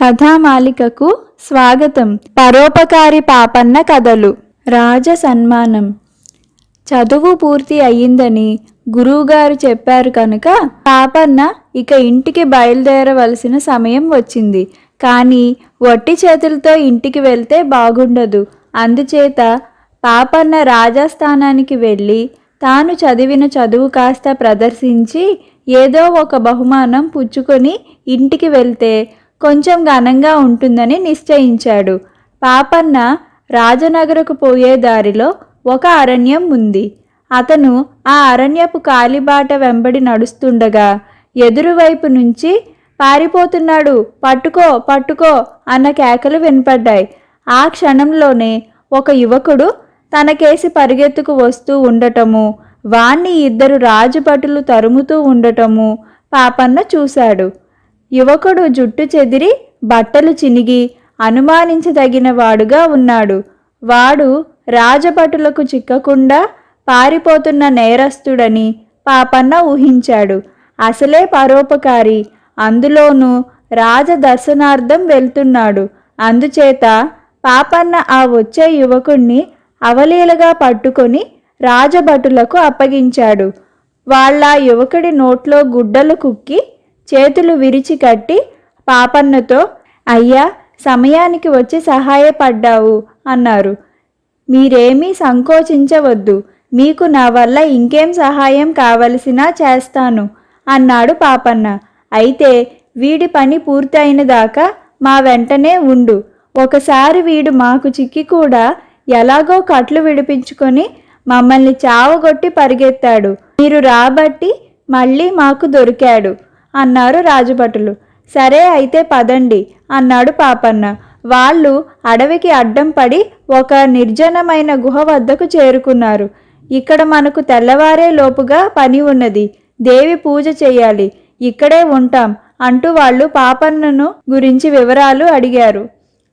కథామాలికకు స్వాగతం. పరోపకారి పాపన్న కథలు. రాజ సన్మానం. చదువు పూర్తి అయ్యిందని గురువుగారు చెప్పారు కనుక పాపన్న ఇక ఇంటికి బయలుదేరవలసిన సమయం వచ్చింది. కానీ వట్టి చేతులతో ఇంటికి వెళ్తే బాగుండదు. అందుచేత పాపన్న రాజస్థానానికి వెళ్ళి తాను చదివిన చదువు కాస్త ప్రదర్శించి ఏదో ఒక బహుమానం పుచ్చుకొని ఇంటికి వెళ్తే కొంచెం ఘనంగా ఉంటుందని నిశ్చయించాడు. పాపన్న రాజనగరకు పోయే దారిలో ఒక అరణ్యం ఉంది. అతను ఆ అరణ్యపు కాలిబాట వెంబడి నడుస్తుండగా ఎదురువైపు నుంచి పారిపోతున్నాడు. పట్టుకో పట్టుకో అన్న కేకలు వినపడ్డాయి. ఆ క్షణంలోనే ఒక యువకుడు తనకేసి పరిగెత్తుకు వస్తూ ఉండటము వాణ్ణి ఇద్దరు రాజభటులు తరుముతూ ఉండటము పాపన్న చూశాడు. యువకుడు జుట్టు చెదిరి బట్టలు చినిగి అనుమానించదగిన వాడుగా ఉన్నాడు. వాడు రాజభటులకు చిక్కకుండా పారిపోతున్న నేరస్తుడని పాపన్న ఊహించాడు. అసలే పరోపకారి. అందులోనూ రాజదర్శనార్థం వెళ్తున్నాడు. అందుచేత పాపన్న ఆ వచ్చే యువకుణ్ణి అవలీలగా పట్టుకొని రాజభటులకు అప్పగించాడు. వాళ్ళ యువకుడి నోట్లో గుడ్డలు కుక్కి చేతులు విరిచి కట్టి పాపన్నతో అయ్యా సమయానికి వచ్చి సహాయపడ్డావు అన్నారు. మీరేమీ సంకోచించవద్దు. మీకు నా వల్ల ఇంకేం సహాయం కావలసినా చేస్తాను అన్నాడు పాపన్న. అయితే వీడి పని పూర్తయిన దాకా మా వెంటనే ఉండు. ఒకసారి వీడు మాకు చిక్కి కూడా ఎలాగో కట్లు విడిపించుకొని మమ్మల్ని చావగొట్టి పరిగెత్తాడు. మీరు రాబట్టి మళ్ళీ మాకు దొరికాడు. అన్నారు రాజభటులు. సరే అయితే పదండి అన్నాడు పాపన్న. వాళ్ళు అడవికి అడ్డం పడి ఒక నిర్జనమైన గుహ వద్దకు చేరుకున్నారు. ఇక్కడ మనకు తెల్లవారే లోపుగా పని ఉన్నది. దేవి పూజ చేయాలి. ఇక్కడే ఉంటాం అంటూ వాళ్ళు పాపన్నను గురించి వివరాలు అడిగారు.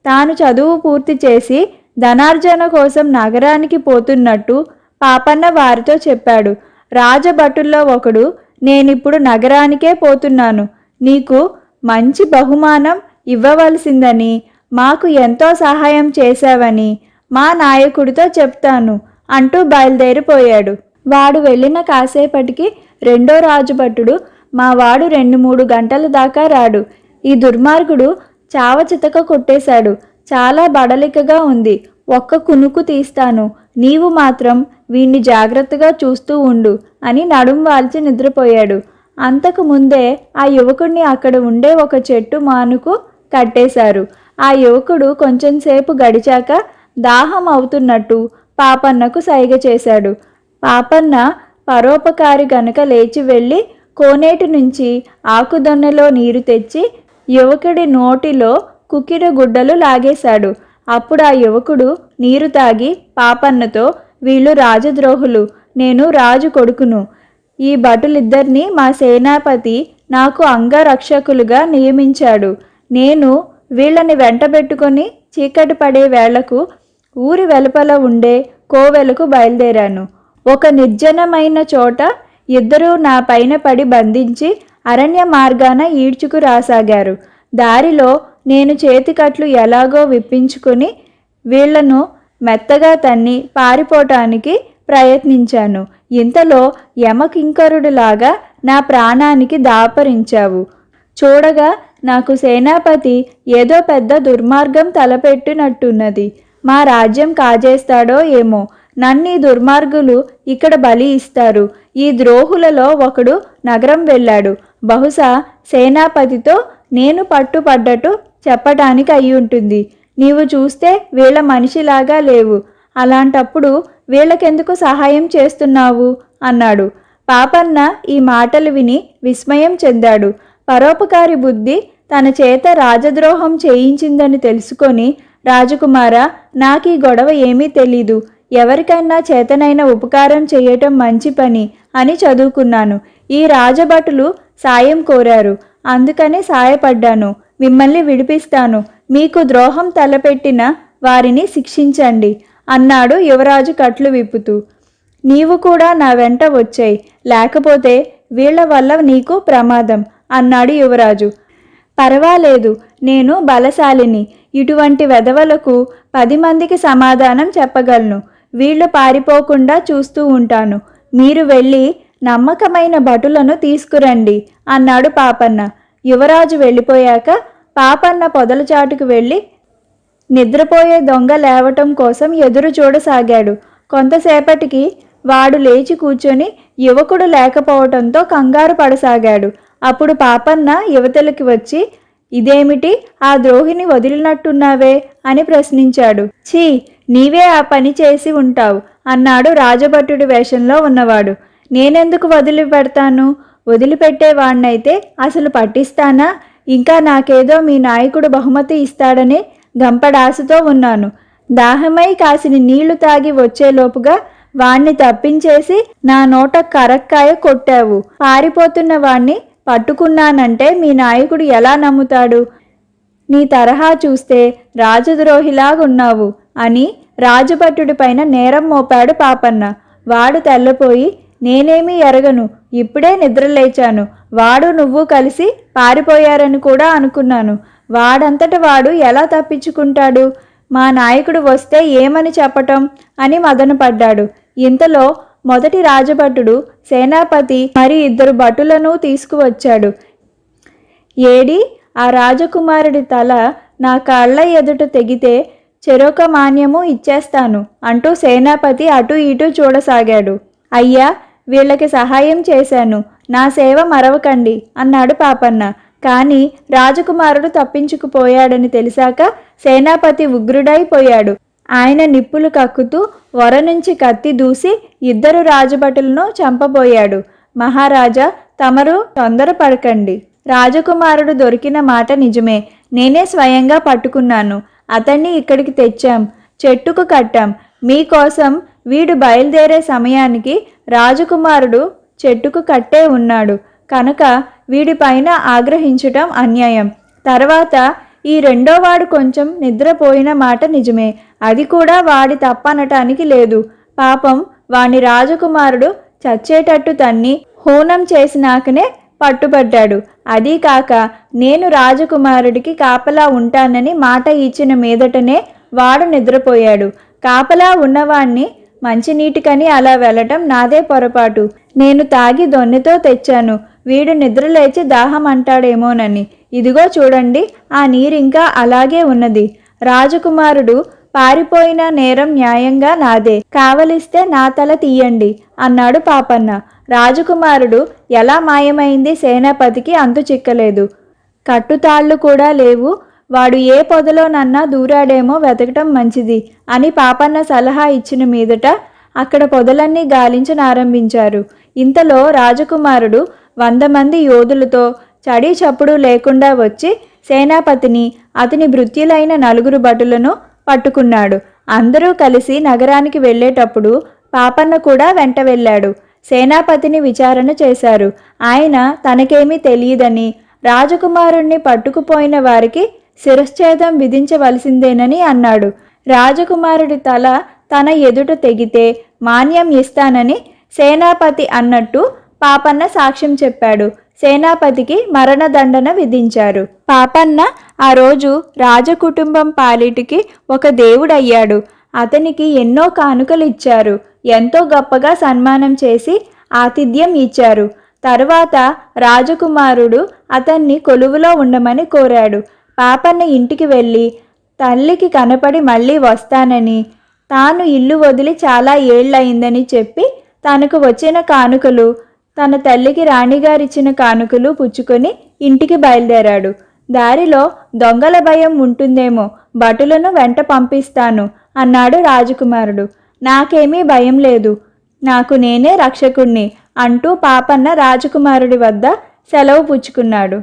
తాను చదువు పూర్తి చేసి ధనార్జన కోసం నగరానికి పోతున్నట్టు పాపన్న వారితో చెప్పాడు. రాజభటుల్లో ఒకడు నేనిప్పుడు నగరానికే పోతున్నాను. నీకు మంచి బహుమానం ఇవ్వవలసిందని మాకు ఎంతో సహాయం చేశావని మా నాయకుడితో చెప్తాను అంటూ బయలుదేరిపోయాడు. వాడు వెళ్ళిన కాసేపటికి రెండో రాజుభటుడు మా వాడు రెండు మూడు గంటల దాకా రాడు. ఈ దుర్మార్గుడు చావ చితక కొట్టేశాడు. చాలా బడలికగా ఉంది. ఒక్క కునుకు తీస్తాను. నీవు మాత్రం వీణ్ణి జాగ్రత్తగా చూస్తూ ఉండు అని నడుం వాల్చి నిద్రపోయాడు. అంతకు ముందే ఆ యువకుడిని అక్కడ ఉండే ఒక చెట్టు మానుకు కట్టేశారు. ఆ యువకుడు కొంచెంసేపు గడిచాక దాహం అవుతున్నట్టు పాపన్నకు సైగ చేశాడు. పాపన్న పరోపకారి గనుక లేచి వెళ్ళి కోనేటి నుంచి ఆకుదొన్నెలో నీరు తెచ్చి యువకుడి నోటిలో కుక్కిర గుడ్డలు లాగేశాడు. అప్పుడు ఆ యువకుడు నీరు తాగి పాపన్నతో వీళ్ళు రాజద్రోహులు నేను రాజు కొడుకును. ఈ భటులిద్దరినీ మా సేనాపతి నాకు అంగరక్షకులుగా నియమించాడు. నేను వీళ్ళని వెంటబెట్టుకొని చీకటి పడే వేళకు ఊరి వెలుపల ఉండే కోవెలకు బయలుదేరాను. ఒక నిర్జనమైన చోట ఇద్దరూ నా పైన పడి బంధించి అరణ్య మార్గాన ఈడ్చుకు రాసాగారు. దారిలో నేను చేతికట్లు ఎలాగో విప్పించుకుని వీళ్ళను మెత్తగా తన్ని పారిపోవటానికి ప్రయత్నించాను. ఇంతలో యమకింకరుడిలాగా నా ప్రాణానికి దాపరించావు. చూడగా నాకు సేనాపతి ఏదో పెద్ద దుర్మార్గం తలపెట్టినట్టున్నది. మా రాజ్యం కాజేస్తాడో ఏమో. నన్ను ఈ దుర్మార్గులు ఇక్కడ బలి ఇస్తారు. ఈ ద్రోహులలో ఒకడు నగరం వెళ్ళాడు. బహుశా సేనాపతితో నేను పట్టుపడ్డట్టు చెప్పటానికి అయి ఉంటుంది. నీవు చూస్తే వీళ్ళ మనిషిలాగా లేవు. అలాంటప్పుడు వీళ్ళకెందుకు సహాయం చేస్తున్నావు? అన్నాడు. పాపన్న ఈ మాటలు విని విస్మయం చెందాడు. పరోపకారి బుద్ధి తన చేత రాజద్రోహం చేయించిందని తెలుసుకొని రాజకుమార నాకు ఈ గొడవ ఏమీ తెలీదు. ఎవరికైనా చేతనైన ఉపకారం చేయటం మంచి పని అని చదువుకున్నాను. ఈ రాజభటులు సాయం కోరారు. అందుకని సాయపడ్డాను. మిమ్మల్ని విడిపిస్తాను. మీకు ద్రోహం తలపెట్టిన వారిని శిక్షించండి. అన్నాడు యువరాజు కట్లు విప్పుతూ. నీవు కూడా నా వెంట వచ్చాయి. లేకపోతే వీళ్ళ వల్ల నీకు ప్రమాదం అన్నాడు యువరాజు. పర్వాలేదు నేను బలశాలిని. ఇటువంటి వెధవలకు పది మందికి సమాధానం చెప్పగలను. వీళ్ళు పారిపోకుండా చూస్తూ ఉంటాను. మీరు వెళ్ళి నమ్మకమైన భటులను తీసుకురండి అన్నాడు పాపన్న. యువరాజు వెళ్ళిపోయాక పాపన్న పొదల చాటుకు వెళ్ళి నిద్రపోయే దొంగ లేవటం కోసం ఎదురు చూడసాగాడు. కొంతసేపటికి వాడు లేచి కూర్చొని యువకుడు లేకపోవటంతో కంగారు పడసాగాడు. అప్పుడు పాపన్న యువతలకి వచ్చి ఇదేమిటి? ఆ ద్రోహిని వదిలినట్టున్నావే? అని ప్రశ్నించాడు. ఛీ నీవే ఆ పని చేసి ఉంటావు అన్నాడు రాజభటుడి వేషంలో ఉన్నవాడు. నేనెందుకు వదిలిపెడతాను? వదిలిపెట్టేవాణ్ణైతే అసలు పట్టిస్తానా? ఇంకా నాకేదో మీ నాయకుడు బహుమతి ఇస్తాడని గంపడాశతో ఉన్నాను. దాహమై కాసిని నీళ్ళు తాగి వచ్చేలోపుగా వాణ్ణి తప్పించేసి నా నోట కరక్కాయ కొట్టావు. పారిపోతున్న వాణ్ణి పట్టుకున్నానంటే మీ నాయకుడు ఎలా నమ్ముతాడు? నీ తరహా చూస్తే రాజద్రోహిలాగున్నావు అని రాజభట్టుడిపైన నేరం మోపాడు పాపన్న. వాడు తెల్లపోయి నేనేమీ ఎరగను. ఇప్పుడే నిద్రలేచాను. వాడు నువ్వు కలిసి పారిపోయారని కూడా అనుకున్నాను. వాడంతట వాడు ఎలా తప్పించుకుంటాడు? మా నాయకుడు వస్తే ఏమని చెప్పటం? అని మదనపడ్డాడు ఇంతలో మొదటి రాజభటుడు సేనాపతి మరి ఇద్దరు భటులను తీసుకువచ్చాడు. ఏడి ఆ రాజకుమారుడి తల నా కళ్ళ ఎదుట తెగితే చెరొక మాన్యము ఇచ్చేస్తాను అంటూ సేనాపతి అటు ఇటు చూడసాగాడు. అయ్యా వీళ్ళకి సహాయం చేశాను. నా సేవ మరవకండి అన్నాడు పాపన్న. కానీ రాజకుమారుడు తప్పించుకుపోయాడని తెలిసాక సేనాపతి ఉగ్రుడైపోయాడు. ఆయన నిప్పులు కక్కుతూ వర నుంచి కత్తి దూసి ఇద్దరు రాజభటులను చంపబోయాడు. మహారాజా తమరు తొందరపడకండి. రాజకుమారుడు దొరికిన మాట నిజమే. నేనే స్వయంగా పట్టుకున్నాను. అతన్ని ఇక్కడికి తెచ్చాం. చెట్టుకు కట్టాం. మీకోసం వీడు బయలుదేరే సమయానికి రాజకుమారుడు చెట్టుకు కట్టే ఉన్నాడు. కనుక వీడిపైన ఆగ్రహించటం అన్యాయం. తర్వాత ఈ రెండోవాడు కొంచెం నిద్రపోయిన మాట నిజమే. అది కూడా వాడి తప్పనటానికి లేదు. పాపం వాణ్ణి రాజకుమారుడు చచ్చేటట్టు తన్ని హూనం చేసినాకనే పట్టుబడ్డాడు. అదీ కాక నేను రాజకుమారుడికి కాపలా ఉంటానని మాట ఇచ్చిన మీదటనే వాడు నిద్రపోయాడు. కాపలా ఉన్నవాణ్ణి మంచినీటికని అలా వెళ్ళటం నాదే పొరపాటు. నేను తాగి దొన్నెతో తెచ్చాను. వీడు నిద్రలేచి దాహం అంటాడేమోనని. ఇదిగో చూడండి ఆ నీరింకా అలాగే ఉన్నది. రాజకుమారుడు పారిపోయిన నేరం న్యాయంగా నాదే. కావలిస్తే నా తల తీయండి అన్నాడు పాపన్న. రాజకుమారుడు ఎలా మాయమైంది సేనాపతికి అంతు చిక్కలేదు కట్టుతాళ్ళు కూడా లేవు వాడు ఏ పొదలోనన్నా దూరాడేమో వెతకటం మంచిది అని పాపన్న సలహా ఇచ్చిన మీదట అక్కడ పొదలన్నీ గాలించనారంభించారు. ఇంతలో రాజకుమారుడు వంద మంది యోధులతో చడి చప్పుడు లేకుండా వచ్చి సేనాపతిని అతని భృత్యులైన నలుగురు భటులను పట్టుకున్నాడు. అందరూ కలిసి నగరానికి వెళ్ళేటప్పుడు పాపన్న కూడా వెంట వెళ్ళాడు. సేనాపతిని విచారణ చేశారు. ఆయన తనకేమీ తెలియదని రాజకుమారుణ్ణి పట్టుకుపోయిన వారికి శిరశ్చేదం విధించవలసిందేనని అన్నాడు. రాజకుమారుడి తల తన ఎదుట తెగితే మాన్యం ఇస్తానని సేనాపతి అన్నట్టు పాపన్న సాక్ష్యం చెప్పాడు. సేనాపతికి మరణదండన విధించారు. పాపన్న ఆ రోజు రాజకుటుంబం పాలిటికి ఒక దేవుడయ్యాడు. అతనికి ఎన్నో కానుకలు ఇచ్చారు ఎంతో గొప్పగా సన్మానం చేసి ఆతిథ్యం ఇచ్చారు. తర్వాత రాజకుమారుడు అతన్ని కొలువులో ఉండమని కోరాడు. పాపన్న ఇంటికి వెళ్ళి తల్లికి కనపడి మళ్ళీ వస్తానని తాను ఇల్లు వదిలి చాలా ఏళ్ళయిందని చెప్పి తనకు వచ్చిన కానుకలు తన తల్లికి రాణిగారిచ్చిన కానుకలు పుచ్చుకొని ఇంటికి బయలుదేరాడు. దారిలో దొంగల భయం ఉంటుందేమో భటులను వెంట పంపిస్తాను అన్నాడు రాజకుమారుడు. నాకేమీ భయం లేదు. నాకు నేనే రక్షకుణ్ణి అంటూ పాపన్న రాజకుమారుడి వద్ద సెలవు పుచ్చుకున్నాడు.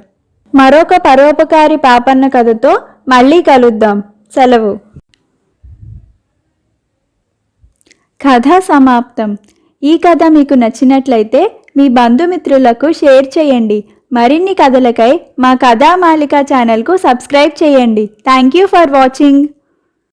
మరొక పరోపకారి పాపన్న కథతో మళ్ళీ కలుద్దాం. సెలవు. కథ సమాప్తం. ఈ కథ మీకు నచ్చినట్లయితే మీ బంధుమిత్రులకు షేర్ చేయండి. మరిన్ని కథలకై మా కథామాలిక ఛానల్కు సబ్స్క్రైబ్ చేయండి. Thank you for watching.